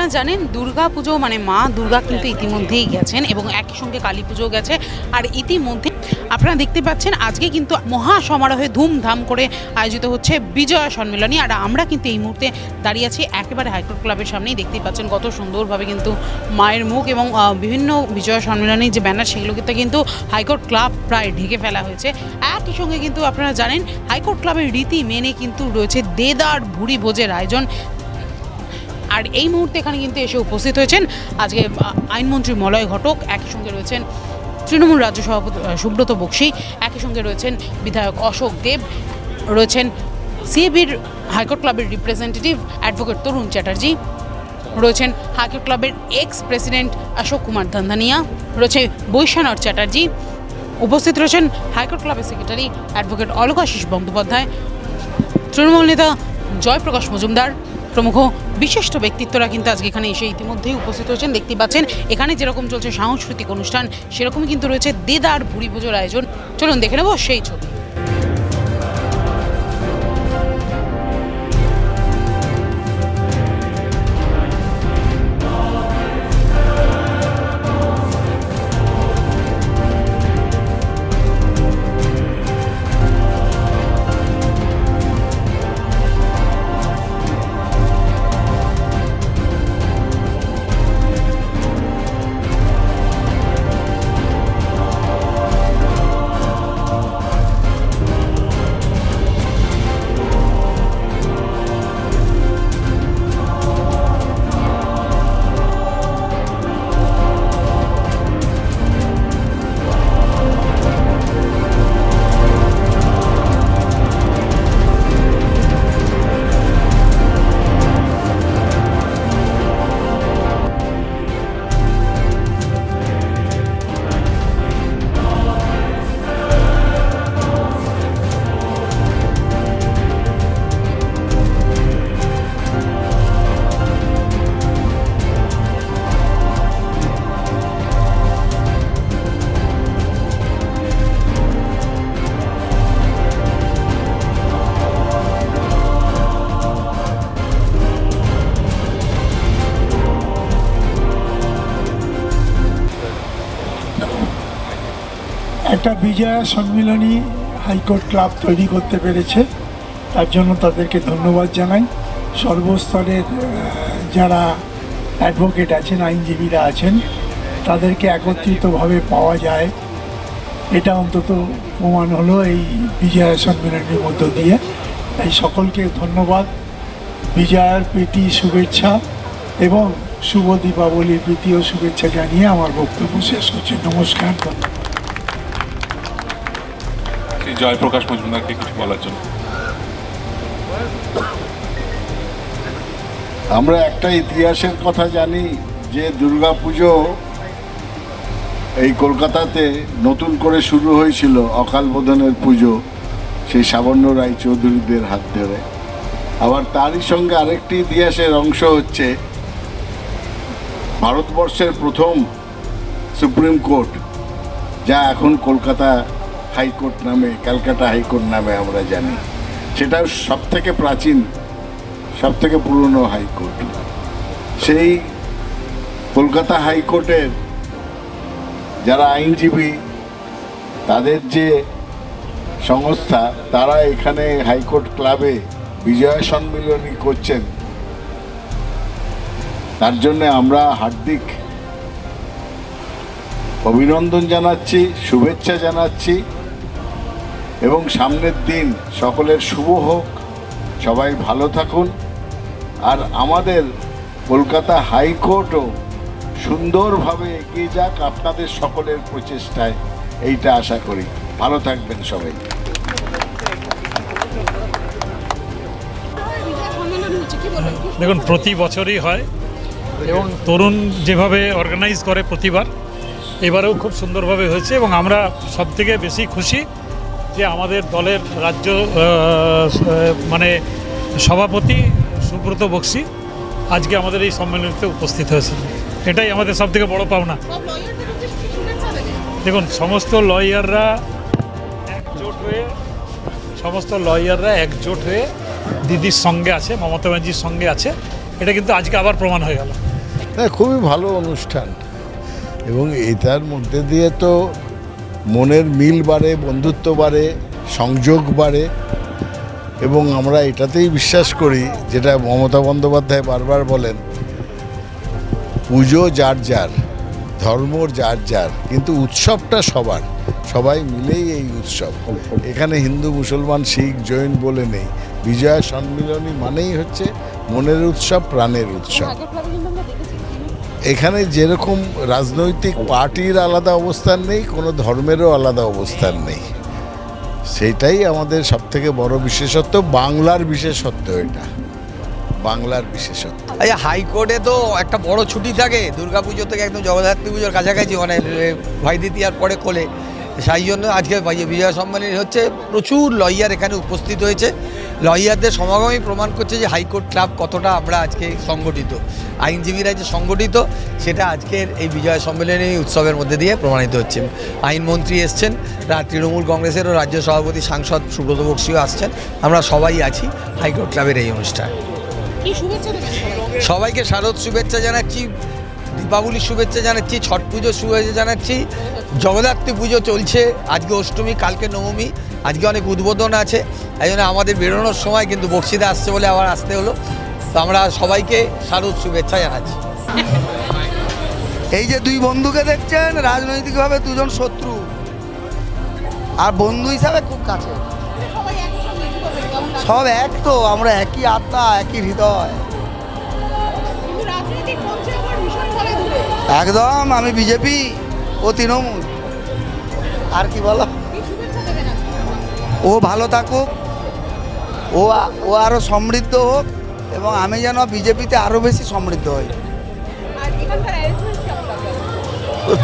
আপনারা জানেন দুর্গা পুজো মানে মা দুর্গা কিন্তু ইতিমধ্যেই গেছেন এবং একই সঙ্গে কালী পুজো গেছে। আর ইতিমধ্যে আপনারা দেখতে পাচ্ছেন আজকে কিন্তু মহা সমারোহে ধুমধাম করে আয়োজিত হচ্ছে বিজয়া সম্মেলনী। আর আমরা কিন্তু এই মুহূর্তে দাঁড়িয়ে আছি একেবারে হাইকোর্ট ক্লাবের সামনেই। দেখতেই পাচ্ছেন কত সুন্দরভাবে কিন্তু মায়ের মুখ এবং বিভিন্ন বিজয়া সম্মেলনীর যে ব্যানার সেগুলোকে কিন্তু হাইকোর্ট ক্লাব প্রায় ঢেকে ফেলা হয়েছে। একই সঙ্গে কিন্তু আপনারা জানেন হাইকোর্ট ক্লাবের রীতি মেনে কিন্তু রয়েছে দেদার ভুড়ি ভোজের আয়োজন। আর এই মুহূর্তে এখানে কিন্তু এসে উপস্থিত হয়েছেন আজকে আইনমন্ত্রী মলয় ঘটক, একই সঙ্গে রয়েছেন তৃণমূল রাজ্য সভাপতি সুব্রত বক্সি, একই সঙ্গে রয়েছেন বিধায়ক অশোক দেব, রয়েছেন সিএবির high court court representative advocate Tarun Chatterjee, রয়েছেন high court court ex president Ashok Kumar Dhandhania রয়েছে বৈশানর চ্যাটার্জি, উপস্থিত রয়েছেন high court court secretary advocate Alokashis Bandyopadhyay, Trinamool নেতা জয়প্রকাশ মজুমদার প্রমুখ বিশিষ্ট ব্যক্তিত্বরা কিন্তু আজকে এখানে এসে ইতিমধ্যেই উপস্থিত হয়েছেন। দেখতে পাচ্ছেন, এখানে যেরকম চলছে সাংস্কৃতিক অনুষ্ঠান, সেরকমই কিন্তু রয়েছে দেদার ভুড়ি পুজোর আয়োজন। চলুন দেখে নেব সেই ছবি। একটা বিজয়া সম্মিলনী হাইকোর্ট ক্লাব তৈরি করতে পেরেছে। তার জন্য তাদেরকে ধন্যবাদ জানাই। সর্বস্তরের যারা অ্যাডভোকেট আছেন, আইনজীবীরা আছেন, তাদেরকে একত্রিতভাবে পাওয়া যায়। এটা অন্তত প্রমাণ হলো এই বিজয়া সম্মেলনের মধ্য দিয়ে। তাই সকলকে ধন্যবাদ। বিজয়ার প্রীতি, শুভেচ্ছা এবং শুভ দীপাবলির প্রীতি ও শুভেচ্ছা জানিয়ে আমার বক্তব্য শেষ করছি। নমস্কার, ধন্যবাদ। শ্রী জয়প্রকাশ মজুমদারকে কিছু বলার জন্য। আমরা একটা ইতিহাসের কথা জানি যে দুর্গাপুজো এই কলকাতাতে নতুন করে শুরু হয়েছিল অকাল বোধনের পুজো সেই সাবর্ণ রায় চৌধুরীদের হাত ধরে। আবার তারই সঙ্গে আরেকটি ইতিহাসের অংশ হচ্ছে ভারতবর্ষের প্রথম সুপ্রিম কোর্ট, যা এখন কলকাতা হাইকোর্ট নামে, ক্যালকাটা হাইকোর্ট নামে আমরা জানি। সেটা সব থেকে প্রাচীন সব থেকে পুরনো হাইকোর্ট। সেই কলকাতা হাইকোর্টের যারা আইনজীবী, তাদের যে সংস্থা, তারা এখানে হাইকোর্ট ক্লাবে বিজয়া সম্মিলনী করছেন। তার জন্য আমরা হার্দিক অভিনন্দন জানাচ্ছি, শুভেচ্ছা জানাচ্ছি। এবং সামনের দিন সকলের শুভ হোক। সবাই ভালো থাকুন। আর আমাদের কলকাতা হাইকোর্টও সুন্দরভাবে এগিয়ে যাক আপনাদের সকলের প্রচেষ্টায়। এইটা আশা করি। ভালো থাকবেন সবাই। দেখুন, প্রতি বছরই হয় এবং তরুণ যেভাবে অর্গানাইজ করে প্রতিবার, এবারেও খুব সুন্দরভাবে হয়েছে এবং আমরা সবথেকে বেশি খুশি যে আমাদের দলের রাজ্য মানে সভাপতি সুব্রত বক্সি আজকে আমাদের এই সম্মেলনীতে উপস্থিত হয়েছে এটাই আমাদের সবথেকে বড় পাওনা। দেখুন, সমস্ত লয়াররা একজোট হয়ে, সমস্ত লয়াররা একজোট হয়ে দিদির সঙ্গে আছে, মমতা ব্যানার্জির সঙ্গে আছে। এটা কিন্তু আজকে আবার প্রমাণ হয়ে গেল। না খুবই ভালো অনুষ্ঠান। এবং এটার মধ্যে দিয়ে তো মনের মিল বাড়ে, বন্ধুত্ব বাড়ে, সংযোগ বাড়ে এবং আমরা এটাতেই বিশ্বাস করি, যেটা মমতা বন্দ্যোপাধ্যায় বারবার বলেন, পুজো যার যার, ধর্ম যার যার, কিন্তু উৎসবটা সবার, সবাই মিলেই এই উৎসব। এখানে হিন্দু, মুসলমান, শিখ, জৈন বলে নেই। বিজয়া সম্মিলনী মানেই হচ্ছে মনের উৎসব, প্রাণের উৎসব। এখানে যেরকম রাজনৈতিক পার্টির আলাদা অবস্থান নেই, কোনো ধর্মেরও আলাদা অবস্থান নেই। সেটাই আমাদের সব থেকে বড় বিশেষত্ব, বাংলার বিশেষত্ব এটা। বাংলার বিশেষত্ব। আচ্ছা হাইকোর্টে তো একটা বড় ছুটি থাকে দুর্গাপুজো থেকে একদম জগদ্ধাত্রী পুজোর কাছাকাছি মানে ভাই ভয় দ্বিতীয়ার পরে কোলে। সেই জন্য আজকে বিজয়- সম্মেলনী হচ্ছে প্রচুর লয়ার এখানে উপস্থিত হয়েছে। লয়ারদের সমাগমই প্রমাণ করছে যে হাইকোর্ট ক্লাব কতটা আমরা আজকে সংগঠিত। আইনজীবীরা যে সংগঠিত সেটা আজকের এই বিজয় সম্মেলনী উৎসবের মধ্যে দিয়ে প্রমাণিত হচ্ছে। আইনমন্ত্রী এসছেন রা- তৃণমূল কংগ্রেসেরও রাজ্য সভাপতি সাংসদ সুব্রত বক্সিও আসছেন। আমরা সবাই আছি হাইকোর্ট ক্লাবের এই অনুষ্ঠান? সবাইকে শারদ শুভেচ্ছা জানাচ্ছি। দীপাবলির শুভেচ্ছা জানাচ্ছি ছট পুজোর শুভেচ্ছা জানাচ্ছি। জগদ্ধাত্রী পুজো চলছে আজকে অষ্টমী কালকে নবমী আজকে অনেক উদ্বোধন আছে এই জন্য আমাদের বেরোনোর সময় কিন্তু বক্সিদা আসছে বলে আবার আসতে হলো। তো আমরা সবাইকে শারদ শুভেচ্ছা জানাচ্ছি। এই যে দুই বন্ধুকে দেখছেন রাজনৈতিকভাবে দুজন শত্রু। আর বন্ধু হিসাবে খুব কাছে। সব এক তো আমরা একই আত্মা একই হৃদয়। একদম, আমি বিজেপি ও তৃণমূল। আর কি বলো? ও ভালো থাকুক, ও ও আরও সমৃদ্ধ হোক, এবং আমি যেন বিজেপিতে আরও বেশি সমৃদ্ধ হই।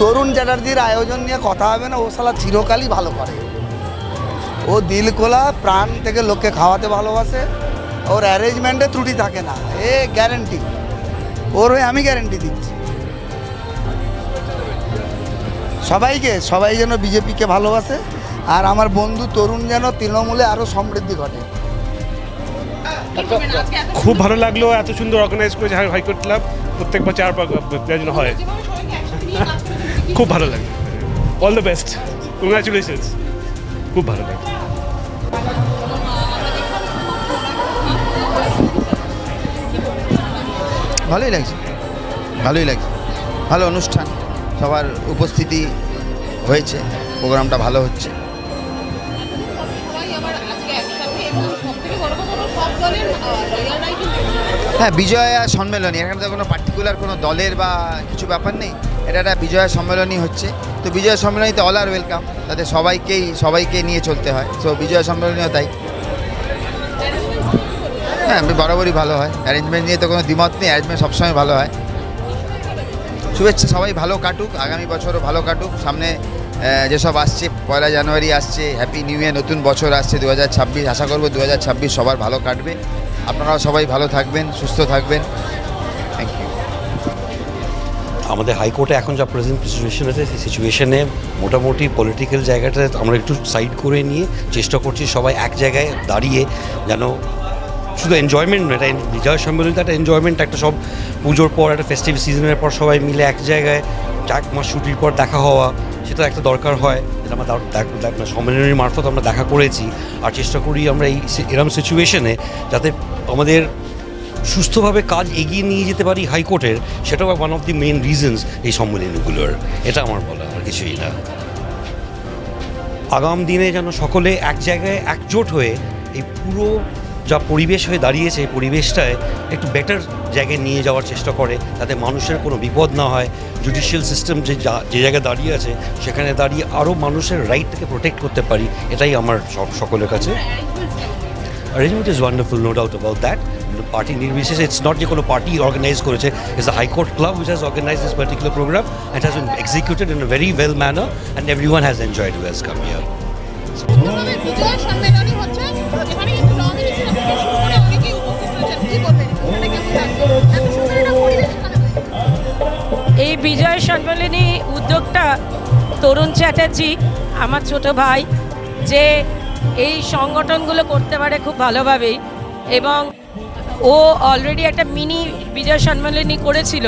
তরুণ চ্যাটার্জির আয়োজন নিয়ে কথা হবে না, ও সালা চিরকালই ভালো করে। ও দিল খোলা, প্রাণ থেকে লোককে খাওয়াতে ভালোবাসে। ওর অ্যারেঞ্জমেন্টে ত্রুটি থাকে না, এ গ্যারেন্টি ওর হয়ে আমি গ্যারেন্টি দিচ্ছি। সবাইকে সবাই যেন বিজেপিকে ভালোবাসে আর আমার বন্ধু তরুণ যেন তৃণমূলে আরও সমৃদ্ধি ঘটে। খুব ভালো লাগল এত সুন্দর অর্গানাইজ করেছে হাই- হাইকোর্ট ক্লাব। প্রত্যেকবার চার জন্য হয়। খুব ভালো লাগে অল দ্য বেস্ট কংগ্রাচুলেশনস খুব ভালো লাগে ভালোই লাগছে। ভালোই লাগছে। ভালো অনুষ্ঠান। সবার উপস্থিতি হয়েছে, প্রোগ্রামটা ভালো হচ্ছে। হ্যাঁ বিজয়া সম্মেলনী, এখানে তো কোনো পার্টিকুলার কোনো দলের বা কিছু ব্যাপার নেই, এটা একটা বিজয়া সম্মেলনী হচ্ছে। তো বিজয়া সম্মেলনীতে অল আর ওয়েলকাম তাতে সবাইকেই, সবাইকে নিয়ে চলতে হয়। তো বিজয়া সম্মেলনীও তাই। হ্যাঁ বরাবরই ভালো হয়। অ্যারেঞ্জমেন্ট নিয়ে তো কোনো দ্বিমত নেই অ্যারেঞ্জমেন্ট সবসময় ভালো হয়। শুভেচ্ছা, সবাই ভালো কাটুক, আগামী বছরও ভালো কাটুক। সামনে যেসব আসছে, পয়লা জানুয়ারি আসছে হ্যাপি নিউ ইয়ার নতুন বছর আসছে দু হাজার ছাব্বিশ, আশা করব দু হাজার ছাব্বিশ সবার ভালো কাটবে। আপনারাও সবাই ভালো থাকবেন, সুস্থ থাকবেন। থ্যাংক ইউ আমাদের হাইকোর্টে এখন যা প্রেজেন্ট সিচুয়েশন আছে, সেই সিচুয়েশনে মোটামুটি পলিটিক্যাল জায়গাটা আমরা একটু সাইড করে নিয়ে চেষ্টা করছি সবাই এক জায়গায় দাঁড়িয়ে যেন শুধু এনজয়মেন্ট নয়, এটা বিজয় সম্মেলন একটা এনজয়মেন্ট একটা সব পুজোর পর, একটা ফেস্টিভ সিজনের পর সবাই মিলে এক জায়গায় চার মাস ছুটির পর দেখা হওয়া সেটা একটা দরকার হয়। যেটা আমরা সম্মেলনের মারফত আমরা দেখা করেছি। আর চেষ্টা করি আমরা এই এরম সিচুয়েশনে যাতে আমাদের সুস্থভাবে কাজ এগিয়ে নিয়ে যেতে পারি হাইকোর্টের, সেটাও one of the main reasons এই সম্মেলনগুলোর। এটা আমার বলা আর কিছুই না। আগাম দিনে যেন সকলে এক জায়গায় একজোট হয়ে এই পুরো যা পরিবেশ হয়ে দাঁড়িয়েছে পরিবেশটায় একটু বেটার জায়গায় নিয়ে যাওয়ার চেষ্টা করে যাতে মানুষের কোনো বিপদ না হয়। জুডিশিয়াল সিস্টেম যে যা- জায়গায় দাঁড়িয়ে আছে সেখানে দাঁড়িয়ে আরও মানুষের রাইটটাকে প্রোটেক্ট করতে পারি এটাই আমার সব সকলের কাছে। Arrangement is wonderful, no doubt about that. Party নির্বিশেষে ইটস নট যে কোনো পার্টি অর্গানাইজ করেছে it's the high court club which has organise this particular programme and has been executed in a very well manner and every one has enjoyed Wales কাম ইয়ার বিজয় সম্মেলনী উদ্যোগটা তরুণ চ্যাটার্জি, আমার ছোট ভাই, যে এই সংগঠনগুলো করতে পারে খুব ভালোভাবেই এবং ও অলরেডি একটা মিনি বিজয় সম্মেলনী করেছিল।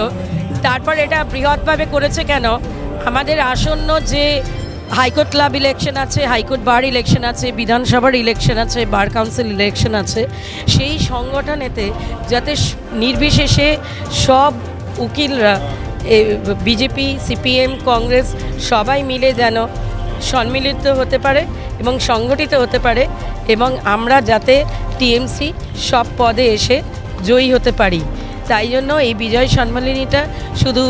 তারপর এটা বৃহৎভাবে করেছে কেন? আমাদের আসন্ন যে হাইকোর্ট ক্লাব ইলেকশন আছে, হাইকোর্ট বার ইলেকশন আছে, বিধানসভার ইলেকশন আছে, বার কাউন্সিল ইলেকশন আছে, সেই সংগঠনেতে যাতে নির্বিশেষে সব উকিলরা বিজেপি, সিপিএম, কংগ্রেস সবাই মিলে যেন সম্মিলিত হতে পারে এবং সংগঠিত হতে পারে এবং আমরা যাতে টিএমসি সব পদে এসে জয়ী হতে পারি। তাই জন্য এই বিজয় সম্মেলনীটা শুধু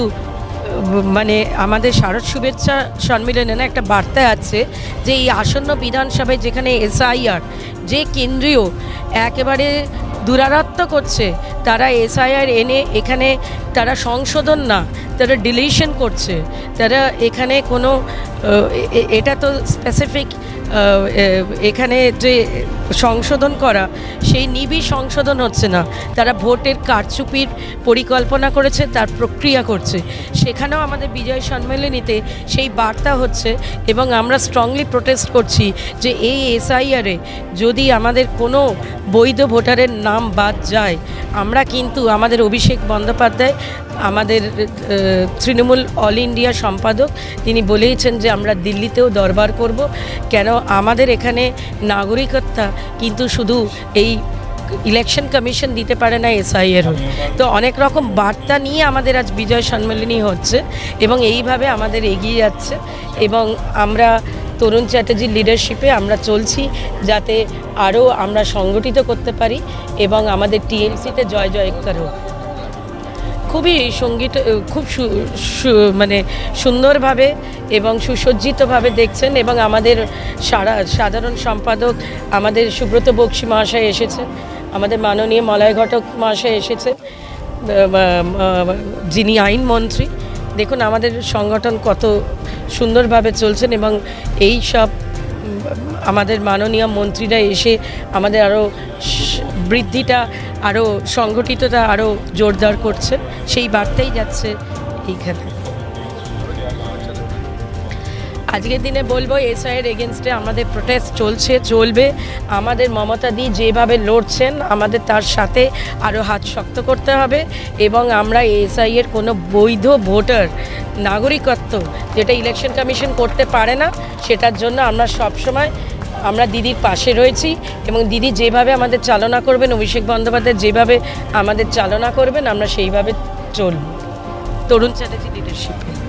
মানে আমাদের শারদ শুভেচ্ছা সম্মেলনে না, একটা বার্তা আছে যে এই আসন্ন বিধানসভায় যেখানে এসআইআর, যে কেন্দ্রীয়, একেবারে দুরারত্ব করছে, তারা এসআইআর এনে এখানে তারা সংশোধন না, তারা ডিলিশন করছে, তারা এখানে কোনো এটা তো স্পেসিফিক এখানে যে সংশোধন করা, সেই নিবিড় সংশোধন হচ্ছে না। তারা ভোটের কারচুপির পরিকল্পনা করেছে, তার প্রক্রিয়া করছে। সেখানেও আমাদের বিজয় সম্মেলনীতে সেই বার্তা হচ্ছে, এবং আমরা স্ট্রংলি প্রোটেস্ট করছি যে এই এসআইআরে যদি আমাদের কোনো বৈধ ভোটারের নাম বাদ যায়, আমরা কিন্তু আমাদের অভিষেক বন্দ্যোপাধ্যায় আমাদের তৃণমূল অল ইন্ডিয়া সম্পাদক, তিনি বলেইছেন যে আমরা দিল্লিতেও দরবার করব। কেন আমাদের এখানে নাগরিকত্বা কিন্তু শুধু এই ইলেকশন কমিশন দিতে পারে না এসআইয়ের তো অনেক রকম বার্তা নিয়ে আমাদের আজ বিজয় সম্মেলনী হচ্ছে এবং এইভাবে আমাদের এগিয়ে যাচ্ছে এবং আমরা তরুণ চ্যাটার্জির লিডারশিপে আমরা চলছি যাতে আরও আমরা সংগঠিত করতে পারি এবং আমাদের টিএমসিতে জয় জয়কার হোক। খুবই সংগীত খুব মানে সুন্দরভাবে এবং সুসজ্জিতভাবে দেখছেন এবং আমাদের সারা, সাধারণ সম্পাদক আমাদের সুব্রত বক্সি মহাশয় এসেছেন আমাদের মাননীয় মলয় ঘটক মহাশয় এসেছেন যিনি আইনমন্ত্রী দেখুন আমাদের সংগঠন কত সুন্দরভাবে চলছেন এবং এই সব আমাদের মাননীয় মন্ত্রীরা এসে আমাদের আরও বৃদ্ধিটা আরও সংগঠিতটা আরও জোরদার করছে সেই বার্তাই যাচ্ছে এইখানে। আজকের দিনে বলব, এসআইয়ের এগেনস্টে আমাদের প্রোটেস্ট চলছে, চলবে। আমাদের মমতা দি যেভাবে লড়ছেন, আমাদের তার সাথে আরও হাত শক্ত করতে হবে এবং আমরা এসআইয়ের কোনো বৈধ ভোটার, নাগরিকত্ব যেটা ইলেকশন কমিশন করতে পারে না, সেটার জন্য আমরা সবসময় আমরা দিদির পাশে রয়েছি এবং দিদি যেভাবে আমাদের চালনা করবেন, অভিষেক বন্দ্যোপাধ্যায় যেভাবে আমাদের চালনা করবেন, আমরা সেইভাবে চলব তরুণ চ্যাটার্জি লিডারশিপে